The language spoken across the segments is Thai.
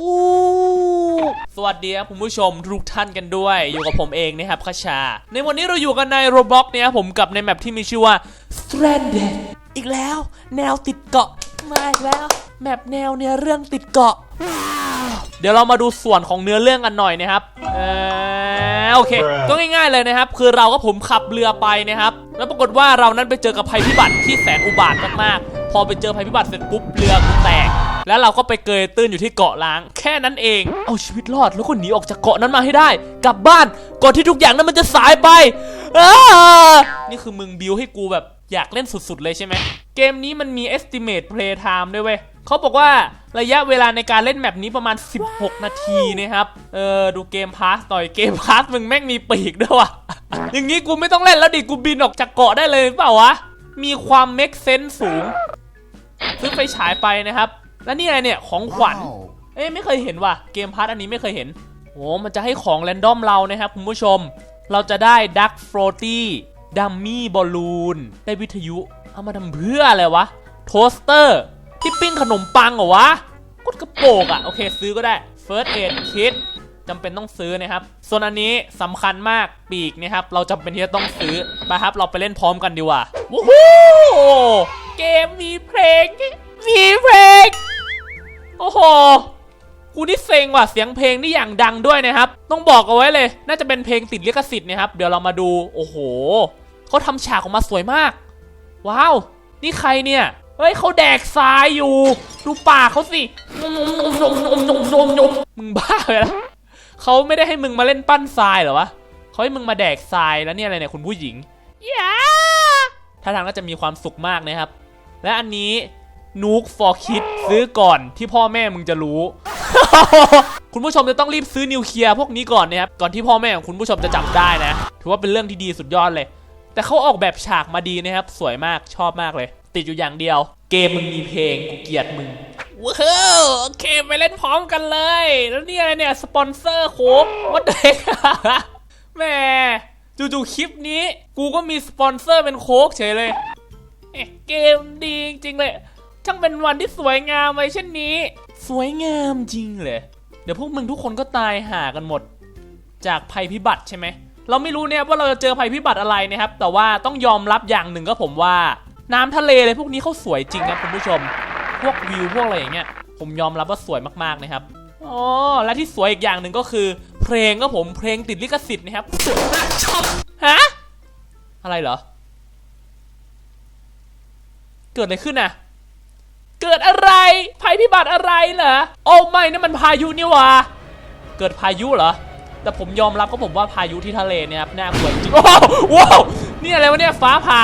อู้สวัสดีครับคุณผู้ชมทุกท่านกันด้วย อยู่กับผมเองนะครับคชา ในวันนี้เราอยู่กันในโรบล็อกเนี่ยครับผมกับในแมปที่มีชื่อว่า Stranded อีกแล้ว แนวติดเกาะมาอีกแล้ว แมปแนวเนื้อเรื่องติดเกาะ เดี๋ยวเรามาดูส่วนของเนื้อเรื่องกันหน่อยนะครับ เออโอเค ก็ง่ายๆเลยนะครับ คือเราก็ผมขับเรือไปนะครับ แล้วปรากฏว่าเรานั้นไปเจอกับภัยพิบัติที่แสนอุบาทมากๆ พอไปเจอภัยพิบัติเสร็จปุ๊บเรือกูแตก แล้วเราก็ไปเกยตื้นอยู่ที่เกาะล้าง แค่นั้นเอง เอาชีวิตรอดแล้วก็หนีออกจากเกาะนั้นมาให้ได้ กลับบ้านก่อนที่ทุกอย่างนั้นมันจะสายไปอ้านี่คือมึงบิวให้กูแบบอยากเล่นสุดๆเลยใช่ไหมเกมนี้มันมี estimate play time ด้วยเว้ยเขาบอกว่าระยะเวลาในการเล่นแมปนี้ประมาณ 16 นาทีนะครับ เออดูเกมพาสหน่อยเกมพาสมึงแม่งมีปีกด้วยวะอย่างนี้กูไม่ต้องเล่นแล้วดิ กูบินออกจากเกาะได้เลยเปล่าวะ มีความ make sense สูง ซื้อไฟฉายไปนะครับ แล้วนี่อะไรเนี่ยของขวัญ เอ้ยไม่เคยเห็นว่ะเกมพาร์ทอันนี้ไม่เคยเห็นโอ้มันจะให้ของแรนดอมเรานะครับคุณผู้ชม เราจะได้ดักฟรอตี้ดัมมี่บอลลูนได้วิทยุ เอามาทำเพื่ออะไรวะ โทสเตอร์ที่ปิ้งขนมปังเหรอวะกดกระโปรงอะโอเคซื้อก็ได้ First Aid Kit จำเป็นต้องซื้อนะครับ ส่วนอันนี้สำคัญมากปีกนะครับ เราจำเป็นที่จะต้องซื้อไปครับ เราไปเล่นพร้อมกันดีกว่าวู้ฮู้เกมมีเพลงมีเพลง โอ้โหกูนี่เซ็งว่ะเสียงเพลงนี่อย่างดังด้วยนะครับ ต้องบอกเอาไว้เลย น่าจะเป็นเพลงติดลิขสิทธิ์นะครับ เดี๋ยวเรามาดู โอ้โหเขาทำฉากออกมาสวยมาก ว้าว นี่ใครเนี่ย เฮ้ยเขาแดกทรายอยู่ ดูปากเขาสินมนมนมนมนมนมนมมึงบ้าเลยนะเขาไม่ได้ให้มึงมาเล่นปั้นทรายเหรอวะเขาให้มึงมาแดกทรายแล้วเนี่ยอะไรเนี่ยคุณผู้หญิงย้าท่าทางก็จะมีความสุขมากนะครับ และอันนี้ นูก for kid ซื้อก่อนที่พ่อแม่มึงจะรู้ คุณผู้ชมจะต้องรีบซื้อนิวเคลียร์พวกนี้ก่อนนะครับ ก่อนที่พ่อแม่ของคุณผู้ชมจะจับได้นะ ถือว่าเป็นเรื่องที่ดีสุดยอดเลย แต่เขาออกแบบฉากมาดีนะครับ สวยมากชอบมากเลย ติดอยู่อย่างเดียว เกมมึงมีเพลงกูเกลียดมึงว้าวโอเคไปเล่นพร้อมกันเลย แล้วนี่อะไรเนี่ย สปอนเซอร์โค้กวัดเด็กแม่จู่ๆคลิปนี้ กูก็มีสปอนเซอร์เป็นโค้กเฉยเลยเกมดีจริงเลย ช่างเป็นวันที่สวยงามไว้เช่นนี้ สวยงามจริงเลย เดี๋ยวพวกมึงทุกคนก็ตายห่ากันหมด จากภัยพิบัติใช่ไหม เราไม่รู้เนี่ยว่าเราจะเจอภัยพิบัติอะไรนะครับ แต่ว่าต้องยอมรับอย่างหนึ่งก็ผมว่า น้ำทะเลเลยพวกนี้เขาสวยจริงนะคุณผู้ชม พวกวิวพวกอะไรอย่างเงี้ย ผมยอมรับว่าสวยมากๆนะครับ อ๋อ และที่สวยอีกอย่างหนึ่งก็คือ เพลงก็ผมเพลงติดลิขสิทธิ์นะครับสวยมากชอบฮะ อะไรเหรอ เกิดอะไรขึ้นน่ะ เกิดอะไร ภัยพิบัติอะไรเหรอโอ้ไม่นั่มันพายุนี่วะเกิดพายุเหรอ แต่ผมยอมรับก็ผมว่าพายุที่ทะเลเนี่ยครับน่ากลัวจริงโอ้โหว้าวนี่อะไรวะเนี่ยฟ้าผ่า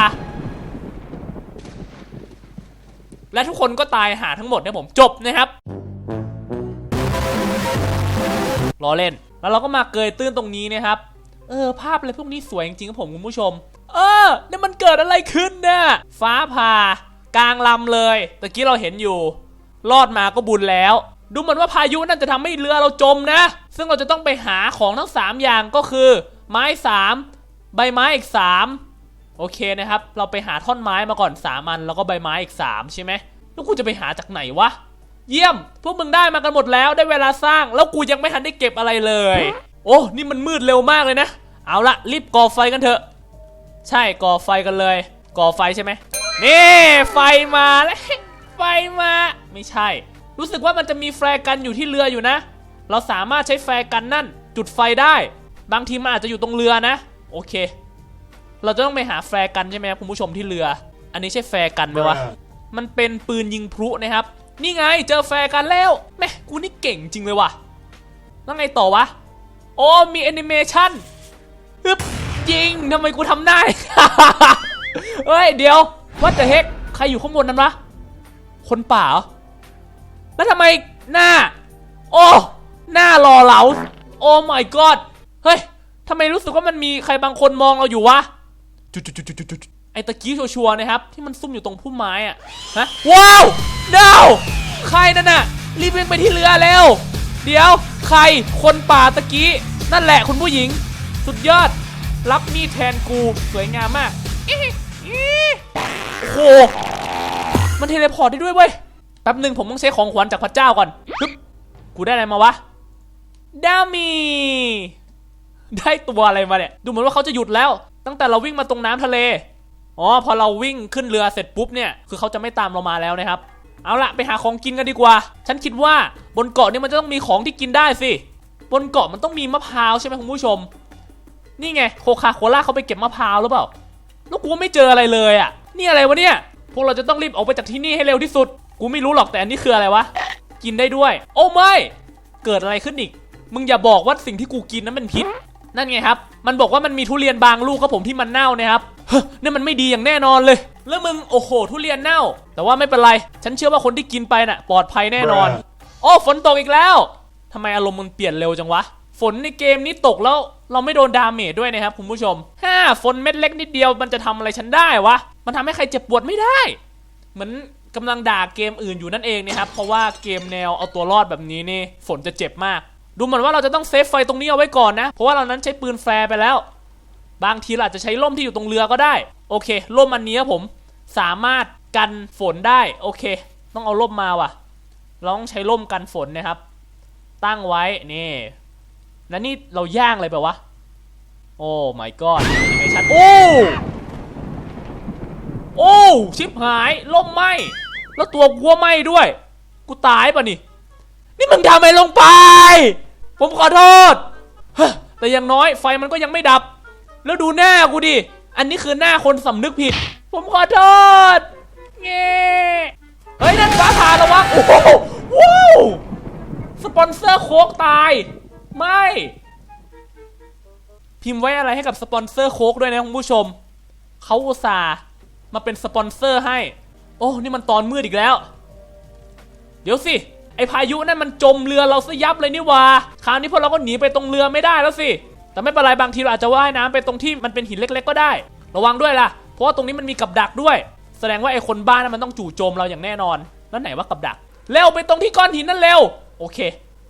และทุกคนก็ตายหาทั้งหมดเนี่ยผมจบนะครับรอเล่น แล้วเราก็มาเกยตื้นตรงนี้นะครับ เออ ภาพอะไรพวกนี้สวยจริงๆครับผมคุณผู้ชม เออนี่มันเกิดอะไรขึ้นเนี่ยฟ้าผ่า กลางลำเลยตะกี้เราเห็นอยู่ รอดมาก็บุญแล้ว ดูเหมือนว่าพายุนั่นจะทำให้เรือเราจมนะ ซึ่งเราจะต้องไปหาของทั้ง 3 อย่างก็คือ ไม้ 3 ใบไม้อีก 3 โอเคนะครับ เราไปหาท่อนไม้มาก่อน3อันแล้วก็ใบไม้อีก 3 ใช่ไหมแล้วกูจะไปหาจากไหนวะเยี่ยม พวกมึงได้มากันหมดแล้วได้เวลาสร้าง แล้วกูยังไม่ทันได้เก็บอะไรเลย โอ้นี่มันมืดเร็วมากเลยนะ เอาละรีบก่อไฟกันเถอะ ใช่ก่อไฟกันเลย ก่อไฟใช่ไหม นี่ไฟมาแล้วไฟมา ไม่ใช่ รู้สึกว่ามันจะมีแฟร์กันอยู่ที่เรืออยู่นะ เราสามารถใช้แฟร์กันนั่น จุดไฟได้ บางทีมันอาจจะอยู่ตรงเรือนะ โอเค เราจะต้องไปหาแฟร์กันใช่ไหมครับคุณผู้ชมที่เรือ อันนี้ใช่แฟร์กันไหมวะ มันเป็นปืนยิงพลุนะครับ นี่ไงเจอแฟร์กันแล้วแม่กูนี่เก่งจริงเลยว่ะ แล้วไงต่อวะ โอ้มีแอนิเมชันฮึบยิงทำไมกูทำได้ เฮ้ยเดี๋ยว วัดเด h เฮกใครอยู่ข้างบนนั้นวะ คนป่าเหรอ แล้วทำไมหน้า โอ้ หน้าหล่อเหลา โอ้ my god เฮ้ยทำไมรู้สึกว่ามันมีใครบางคนมองเราอยู่วะ จุดจุดจุดจุดจุดไอตะกี้ชัวร์นะครับ ที่มันซุ่มอยู่ตรงพุ่มไม้อะฮะ ว้าวเดาใครนั่นน่ะ รีบวิ่งไปที่เรือแล้วเดี๋ยว ใคร คนป่าตะกี้ นั่นแหละคุณผู้หญิง สุดยอด รับมีดแทนกู สวยงามมาก โอ้โหมันเทเลพอร์ตได้ด้วยเว้ย แป๊บหนึ่งผมต้องใช้ของขวัญจากพระเจ้าก่อนฮึบกูได้อะไรมาวะดามี ได้ตัวอะไรมาเนี่ย ดูเหมือนว่าเขาจะหยุดแล้ว ตั้งแต่เราวิ่งมาตรงน้ำทะเล อ๋อ พอเราวิ่งขึ้นเรือเสร็จปุ๊บเนี่ย คือเขาจะไม่ตามเรามาแล้วนะครับ เอาละไปหาของกินกันดีกว่า ฉันคิดว่าบนเกาะนี่มันจะต้องมีของที่กินได้สิ บนเกาะมันต้องมีมะพร้าวใช่ไหมคุณผู้ชม นี่ไงโคคาโคล่าเขาไปเก็บมะพร้าวหรือเปล่า แล้วกูไม่เจออะไรเลยอะ นี่อะไรวะเนี่ย พวกเราจะต้องรีบออกไปจากที่นี่ให้เร็วที่สุด กูไม่รู้หรอกแต่อันนี้คืออะไรวะ กินได้ด้วย โอ้ไม่ เกิดอะไรขึ้นอีก มึงอย่าบอกว่าสิ่งที่กูกินนั้นเป็นพิษ นั่นไงครับ มันบอกว่ามันมีทุเรียนบางลูกครับผมที่มันเน่านะครับเฮ้ยนี่มันไม่ดีอย่างแน่นอนเลย แล้วมึงโอ้โห ทุเรียนเน่า แต่ว่าไม่เป็นไร ฉันเชื่อว่าคนที่กินไปน่ะปลอดภัยแน่นอน โอ้ฝนตกอีกแล้วทำไมอารมณ์มันเปลี่ยนเร็วจังวะ ฝนในเกมนี้ตกแล้ว เราไม่โดนดาเมจด้วยนะครับคุณผู้ชมฮ่าฝนเม็ดเล็กนิดเดียวมันจะทำอะไรฉันได้วะ มันทำให้ใครเจ็บปวดไม่ได้ เหมือนกำลังด่าเกมอื่นอยู่นั่นเองนะครับ เพราะว่าเกมแนวเอาตัวรอดแบบนี้นี่ฝนจะเจ็บมาก ดูเหมือนว่าเราจะต้องเซฟไฟตรงนี้เอาไว้ก่อนนะ เพราะว่าเรานั้นใช้ปืนแฟร์ไปแล้ว บางทีเราอาจจะใช้ร่มที่อยู่ตรงเรือก็ได้ โอเคร่มอันนี้ผมสามารถกันฝนได้ โอเค ต้องเอาร่มมาว่ะ เราต้องใช้ร่มกันฝนนะครับ ตั้งไว้ นี่ แล้วนี่เราย่างอะไรไปวะ โอ้ my god ยังไงชัด โอ้ โอ้ ชิบหายล่มไหม แล้วตัวกูก็ไหมด้วย กูตายป่ะนี่ นี่มึงทำอะไรลงไป ผมขอโทษ แต่อย่างน้อยไฟมันก็ยังไม่ดับ แล้วดูหน้ากูดิ อันนี้คือหน้าคนสำนึกผิด ผมขอโทษ เงี้เฮ้ย นั่นฟ้าผ่าระวังโอ้โหว้าวสปอนเซอร์โคกตาย ไม่ พิมพ์ไว้อะไรให้กับสปอนเซอร์โค้กด้วยนะคุณผู้ชม เขาอุตส่าห์มาเป็นสปอนเซอร์ให้ โอ้ นี่มันตอนมืดอีกแล้ว เดี๋ยวสิ ไอพายุนั่นมันจมเรือเราซะยับเลยนี่วาคราวนี้พวกเราก็หนีไปตรงเรือไม่ได้แล้วสิ แต่ไม่เป็นไรบางทีเราอาจจะว่ายน้ำไปตรงที่มันเป็นหินเล็ก ๆ ก็ได้ ระวังด้วยล่ะ เพราะว่าตรงนี้มันมีกับดักด้วย แสดงว่าไอคนบ้านนั้นมันต้องจู่โจมเราอย่างแน่นอน แล้วไหนว่ากับดัก เร็วไปตรงที่ก้อนหินนั่นเร็ว โอเค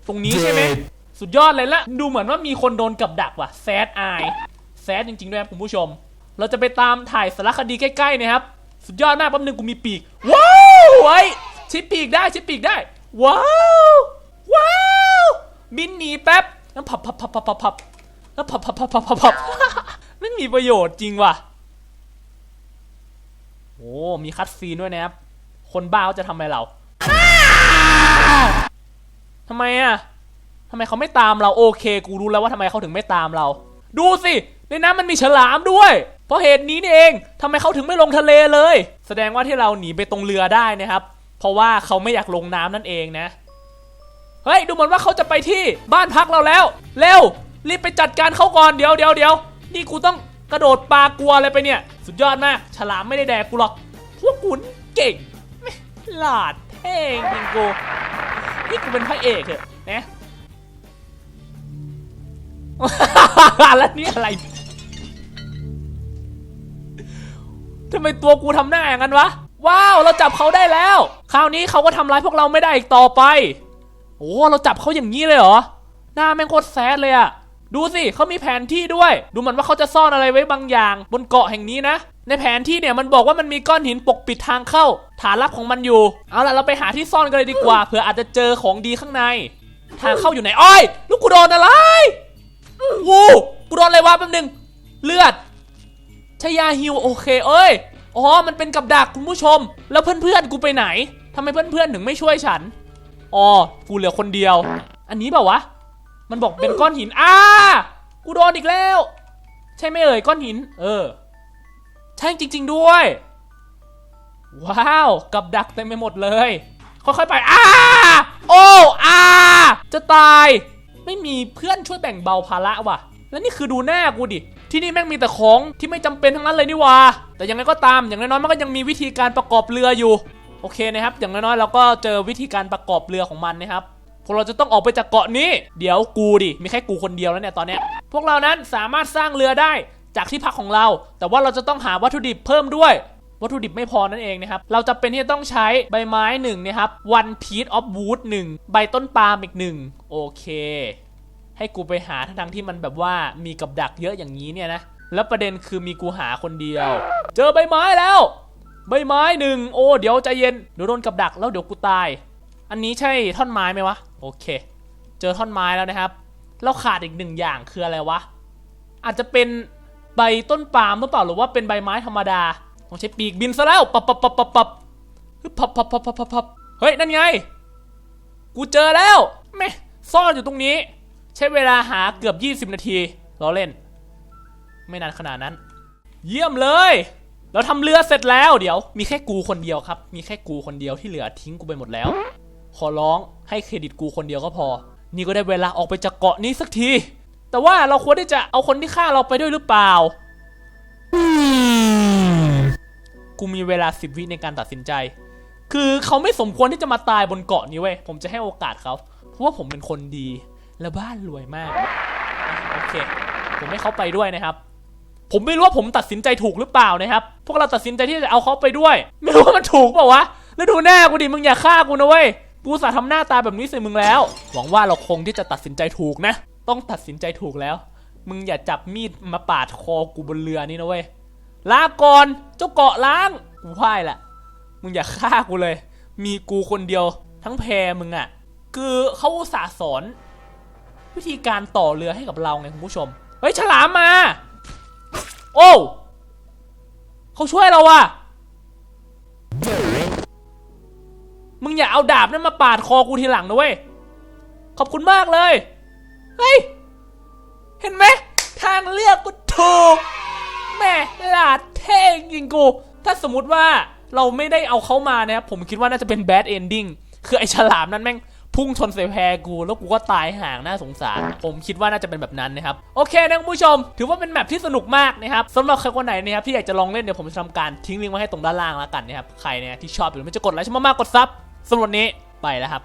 ตรงนี้ใช่ไหม สุดยอดเลยละ ดูเหมือนว่ามีคนโดนกับดักว่ะแซดไอแซดจริง ๆ ด้วยครับคุณผู้ชม เราจะไปตามถ่ายสารคดีใกล้ๆนะครับ สุดยอดมากแป๊บนึงกูมีปีก ว้าวไว้ชิปปีกได้ชิปปีกได้ ว้าวว้าวบินหนีแป๊บแล้วพับพับพับพับพับพับแล้วพับพับพับพับพับพับไม่มีประโยชน์จริงว่ะโอ้มีคัดซีนด้วยนะครับ คนบ้าเขาจะทำอะไรเราทำไมอะ ทำไมเขาไม่ตามเราโอเค กูรู้แล้วว่าทำไมเขาถึงไม่ตามเรา ดูสิในน้ำมันมีฉลามด้วย เพราะเหตุนี้นี่เองทำไมเขาถึงไม่ลงทะเลเลย แสดงว่าที่เราหนีไปตรงเรือได้นะครับ เพราะว่าเขาไม่อยากลงน้ำนั่นเองนะเฮ้ยดูเหมือนว่าเขาจะไปที่บ้านพักเราแล้ว เร็วรีบไปจัดการเขาก่อนเดี๋ยวเดี๋ยวเดี๋ยวนี่กูต้องกระโดดปลากลัวอะไรไปเนี่ย สุดยอดมากฉลามไม่ได้แดกกูหรอกพวกคุณเก่งหลาดเท่งจริงกูนี่กูเป็นพระเอกเหอนะ แล้วนี่อะไรทำไมตัวกูทำหน้าอย่างนั้นวะ ว้าว เราจับเขาได้แล้ว คราวนี้เขาก็ทำร้ายพวกเราไม่ได้อีกต่อไปโอ้เราจับเขาอย่างนี้เลยเหรอ หน้าแม่งโคตรแซดเลยอะดูสิเขามีแผนที่ด้วย ดูเหมือนว่าเขาจะซ่อนอะไรไว้บางอย่าง บนเกาะแห่งนี้นะ ในแผนที่เนี่ยมันบอกว่ามันมีก้อนหินปกปิดทางเข้า ฐานลับของมันอยู่ เอาล่ะเราไปหาที่ซ่อนกันเลยดีกว่าเผื่ออาจจะเจอของดีข้างใน ทางเข้าอยู่ไหน อ้อย ลูกกูโดนอะไร วูกูโดนอะไรวะแป๊บนึง เลือดชยาฮิวโอเค เอ้ย อ๋อ มันเป็นกับดักคุณผู้ชม แล้วเพื่อนๆ กูไปไหนทำไมเพื่อนๆ ถึงไม่ช่วยฉัน อ๋อ กูเหลือคนเดียว อันนี้เปล่าวะ มันบอกเป็นก้อนหิน อ้า กูโดนอีกแล้ว ใช่ไหมเอ่ยก้อนหิน เออ ใช่จริง ๆด้วย ว้าว กับดักเต็มไปหมดเลย ค่อยๆ ไป อ้า โอ้อ้าจะตาย ไม่มีเพื่อนช่วยแบ่งเบาภาระว่ะ แล้วนี่คือดูหน้ากูดิ ที่นี่แม่งมีแต่ของที่ไม่จำเป็นทั้งนั้นเลยนี่ว่าแต่ยังไงก็ตาม อย่างน้อยๆมันก็ยังมีวิธีการประกอบเรืออยู่ โอเคนะครับ อย่างน้อยๆเราก็เจอวิธีการประกอบเรือของมันนะครับ พวกเราจะต้องออกไปจากเกาะนี้ เดี๋ยวกูดิ มีแค่กูคนเดียวแล้วเนี่ยตอนเนี้ย พวกเรานั้นสามารถสร้างเรือได้จากที่พักของเรา แต่ว่าเราจะต้องหาวัตถุดิบเพิ่มด้วย วัตถุดิบไม่พอนั่นเองนะครับ เราจะเป็นที่จะต้องใช้ใบไม้หนึ่งนะครับ one piece of wood หนึ่งใบต้นปาล์มอีกหนึ่งโอเค ให้กูไปหาทั้งที่มันแบบว่ามีกับดักเยอะอย่างนี้เนี่ยนะ แล้วประเด็นคือมีกูหาคนเดียว เจอใบไม้แล้ว ใบไม้หนึ่งโอ้เดี๋ยวใจเย็นเดี๋ยวโดนกับดักแล้วเดี๋ยวกูตาย อันนี้ใช่ท่อนไม้ไหมวะโอเค เจอท่อนไม้แล้วนะครับเราขาดอีกหนึ่งอย่างคืออะไรวะอาจจะเป็นใบต้นปาล์มหรือเปล่าหรือว่าเป็นใบไม้ธรรมดา ต้องใช้ปีกบินซะแล้วปับปับปับปับปับฮึบปับปับปับปับปับปับเฮ้ยนั่นไง กูเจอแล้วแม่ซ่อนอยู่ตรงนี้ ใช้เวลาหาเกือบ 20 นาทีล้อเล่น ไม่นานขนาดนั้น เยี่ยมเลย เราทำเรือเสร็จแล้วเดี๋ยว มีแค่กูคนเดียวครับ มีแค่กูคนเดียวที่เหลือทิ้งกูไปหมดแล้ว ขอร้องให้เครดิตกูคนเดียวก็พอ นี่ก็ได้เวลาออกไปจากเกาะนี้สักที แต่ว่าเราควรที่จะเอาคนที่ฆ่าเราไปด้วยหรือเปล่า กูมีเวลาสิบวิในการตัดสินใจ คือเขาไม่สมควรที่จะมาตายบนเกาะนี้เว้ย ผมจะให้โอกาสเขา เพราะว่าผมเป็นคนดีและบ้านรวยมาก โอเค ผมให้เขาไปด้วยนะครับ ผมไม่รู้ว่าผมตัดสินใจถูกหรือเปล่านะครับ พวกเราตัดสินใจที่จะเอาเขาไปด้วย ไม่รู้ว่ามันถูกเปล่าวะ แล้วดูหน้ากูดิ มึงอย่าฆ่ากูนะเว้ย กูสาทำหน้าตาแบบนี้ใส่มึงแล้ว หวังว่าเราคงที่จะตัดสินใจถูกนะ ต้องตัดสินใจถูกแล้ว มึงอย่าจับมีดมาปาดคอกูบนเรือนี่นะเว้ย ลาก่อนเจ้าเกาะล้างกูพ่ายละมึงอย่าฆ่ากูเลย มีกูคนเดียวทั้งแพมึงอะ่ะ คือเขาสาสอน วิธีการต่อเรือให้กับเราไงคุณผู้ชม เฮ้ยฉลามมา โอ้เขาช่วยเราว่ะมึงอย่าเอาดาบนั้นมาปาดคอกูทีหลังนะเว้ย ขอบคุณมากเลย เฮ้ย เห็นไหมทางเลือกกูถูกแม่หลาด เท่จริงกูถ้าสมมติว่าเราไม่ได้เอาเขามานะครับผมคิดว่าน่าจะเป็นแบดเอนดิ้งคือไอ้ฉลามนั้นแม่งพุ่งชนใส่แพกูแล้วกูก็ตายห่างน่าสงสาร ผมคิดว่าน่าจะเป็นแบบนั้นนะครับ โอเคนะคุณผู้ชม ถือว่าเป็นแมปที่สนุกมากนะครับสำหรับใครคนไหนนะครับที่อยากจะลองเล่นเดี๋ยวผมจะทำการทิ้งลิงก์ไว้ให้ตรงด้านล่างแล้วกันนะครับใครเนี่ยที่ชอบหรือไม่จะกดไลค์ชมมากๆกดซับสำหรับวันนี้ไปแล้วครับ